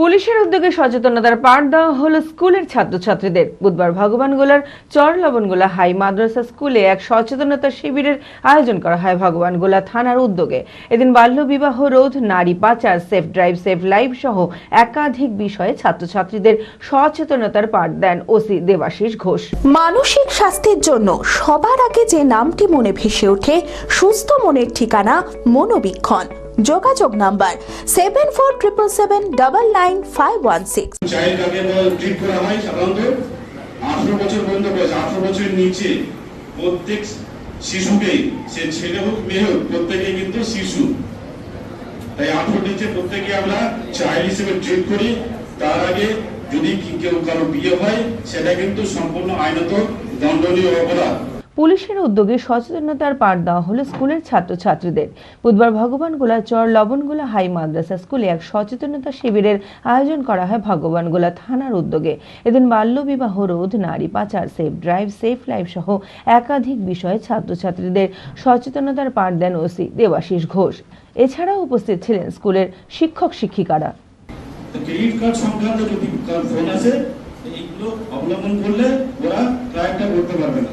পুলিশের উদ্যোগে সচেতনতার পাঠ দেওয়া হলো স্কুলের ছাত্রছাত্রীদের। বুধবার ভগবানগোলার চর লবণগোলা হাই মাদ্রাসা স্কুলে এক সচেতনতা শিবিরের আয়োজন করা হয় ভগবানগোলা থানার উদ্যোগে। এদিন বাল্যবিবাহ রোধ, নারী পাচার, সেফ ড্রাইভ, সেফ লাইভ সহ একাধিক বিষয়ে ছাত্রছাত্রীদের সচেতনতার পাঠ দেন ওসি দেবাশিস ঘোষ। মানসিক স্বাস্থ্যের জন্য সবার আগে যে নামটি মনে ভেসে ওঠে, সুস্থ মনের ঠিকানা মনোবীক্ষণ। যোগাযোগ number seven four triple seven double nine five one six আঠারো বছর পর্যন্ত বয়স, আঠারো বছরের নিচে প্রত্যেক শিশুকেই সে ছেলে হোক, মেয়ে হোক, প্রত্যেকেই কিন্তু শিশু। তাই আঠারো নিচে প্রত্যেকে আমরা চাইল্ড হিসেবে ট্রিট করি। তার আগে যদি কেউ কারও বিয়ে হয়, সেটা কিন্তু সম্পূর্ণ আইনত দণ্ডনীয় অপরাধ। পুলিশের উদ্যোগে সচেতনতার পাঠ দেওয়া হলো স্কুলের ছাত্রছাত্রীদের। বুধবার ভগবানগোলা চর লবণগোলা হাই মাদ্রাসা স্কুলে এক সচেতনতা শিবিরের আয়োজন করা হয় ভগবানগোলা থানার উদ্যোগে। এদিন বাল্যবিবাহ রোধ, নারী পাচার, সেফ ড্রাইভ, সেফ লাইফ সহ একাধিক বিষয়ে ছাত্রছাত্রীদের সচেতনতার পাঠ দেন ওসি দেবাশিস ঘোষ। এছাড়াও উপস্থিত ছিলেন স্কুলের শিক্ষক শিক্ষিকারা। অবলম্বন করলে ওরা করতে পারবে না।